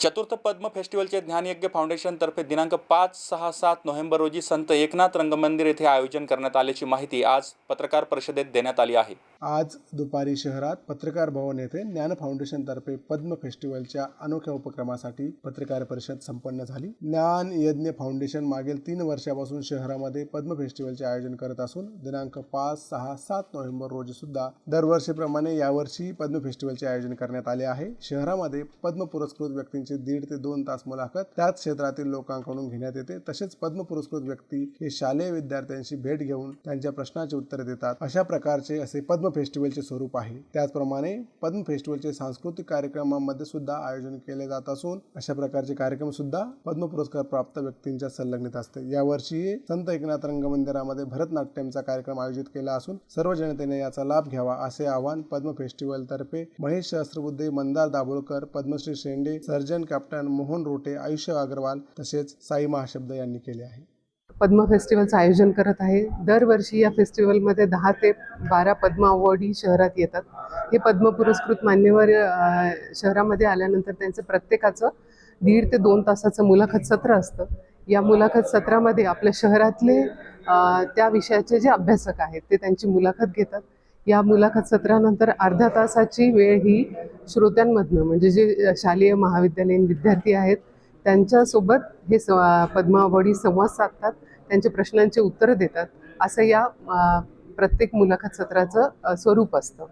चतुर्थ पद्म फेस्टिवलचे ज्ञानयज्ञ फाउंडेशनतर्फे दिनांक पाच सहा सात नोव्हेंबर रोजी संत एकनाथ रंगमंदिर येथे आयोजन करण्यात आल्याची माहिती आज पत्रकार परिषदेत देण्यात आली आहे. आज दुपारी शहरात पत्रकार भवन येथे ज्ञान फाउंडेशनतर्फे पद्म फेस्टिवलच्या अनोख्या उपक्रमासाठी पत्रकार परिषद संपन्न झाली. ज्ञान यज्ञ फाउंडेशन मागील तीन वर्षापासून शहरामध्ये पद्म फेस्टिवलचे आयोजन करत असून दिनांक पाच सहा सात नोव्हेंबर रोजी सुद्धा दरवर्षीप्रमाणे यावर्षी पद्म फेस्टिवलचे आयोजन करण्यात आले आहे. शहरामध्ये पद्म पुरस्कृत व्यक्तींची दीड ते दोन तास मुलाखत त्याच क्षेत्रातील लोकांकडून घेण्यात येते. तसेच पद्म पुरस्कृत व्यक्ती हे शालेय विद्यार्थ्यांशी भेट घेऊन त्यांच्या प्रश्नाचे उत्तर देतात. अशा प्रकारचे असे पद्म फेस्टिवलचे स्वरूप आहे. त्याचप्रमाणे पद्म फेस्टिवलचे सांस्कृतिक कार्यक्रमांमध्ये सुद्धा आयोजन केले जात असून अशा प्रकारचे कार्यक्रम सुद्धा पद्म पुरस्कार प्राप्त व्यक्तींच्या संलग्नित असते. यावर्षी संत एकनाथ रंगमंदिरामध्ये भरतनाट्यमचा कार्यक्रम आयोजित केला असून सर्व जनतेने याचा लाभ घ्यावा असे आवाहन पद्म फेस्टिवल तर्फे महेश सहस्त्रबुद्धे मंदार दाभोळकर पद्मश्री शेंडे सर्जन कॅप्टन मोहन रोटे आयुष्य अग्रवाल तसेच साई महाशब्द यांनी केले आहे. पद्म फेस्टिवलचं आयोजन करत आहे. दरवर्षी या फेस्टिवलमध्ये दहा ते बारा पद्म अवॉर्डी शहरात येतात. हे पद्म पुरस्कृत मान्यवर शहरामध्ये आल्यानंतर त्यांचं प्रत्येकाचं दीड ते दोन तासाचं मुलाखत सत्र असतं. या मुलाखत सत्रामध्ये आपल्या शहरातले त्या विषयाचे जे अभ्यासक आहेत ते त्यांची मुलाखत घेतात. या मुलाखत सत्रानंतर अर्ध्या तासाची वेळ ही श्रोत्यांमधनं म्हणजे जे शालेय महाविद्यालयीन विद्यार्थी आहेत त्यांच्यासोबत हे स पद्मावडी संवाद साधतात त्यांच्या प्रश्नांचे उत्तरं देतात असं या प्रत्येक मुलाखत सत्राचं स्वरूप असतं.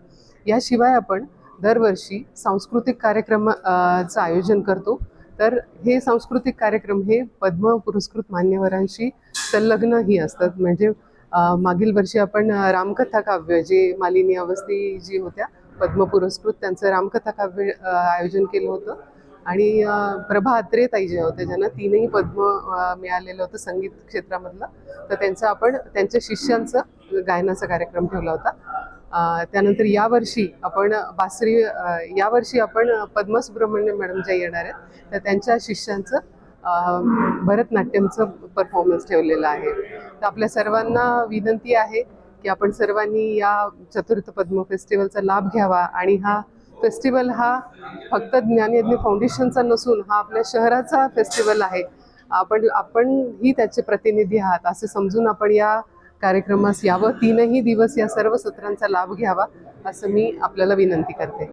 याशिवाय आपण दरवर्षी सांस्कृतिक कार्यक्रमाचं चं आयोजन करतो. तर हे सांस्कृतिक कार्यक्रम हे पद्म पुरस्कृत मान्यवरांशी संलग्नही असतात. म्हणजे मागील वर्षी आपण रामकथा काव्य जे मालिनी अवस्थी जी होत्या पद्म पुरस्कृत त्यांचं रामकथा काव्य आयोजन केलं होतं. आणि प्रभा अत्रे ताई जे होते ज्यांना तीनही पद्म मिळालेलं होतं संगीत क्षेत्रामधलं तर त्यांचं आपण त्यांच्या शिष्यांचं गायनाचा कार्यक्रम ठेवला होता. त्यानंतर यावर्षी आपण बासरी यावर्षी आपण पद्मसुब्रमण्य मॅडम ज्या येणार आहेत तर त्यांच्या शिष्यांचं भरतनाट्यमचं परफॉर्मन्स ठेवलेलं आहे. तर आपल्या सर्वांना विनंती आहे की आपण सर्वांनी या चतुर्थ पद्म फेस्टिवलचा लाभ घ्यावा. आणि हा फेस्टिवल हा फक्त ज्ञानयज्ञ फाउंडेशनचा नसून हा आपल्या शहराचा फेस्टिवल आहे. आपण आपण ही त्याचे प्रतिनिधी आहात. असे समजून आपण या कार्यक्रमास यावं. तीनही दिवस या सर्व सत्रांचा लाभ घ्यावा असं मी आपल्याला विनंती करते.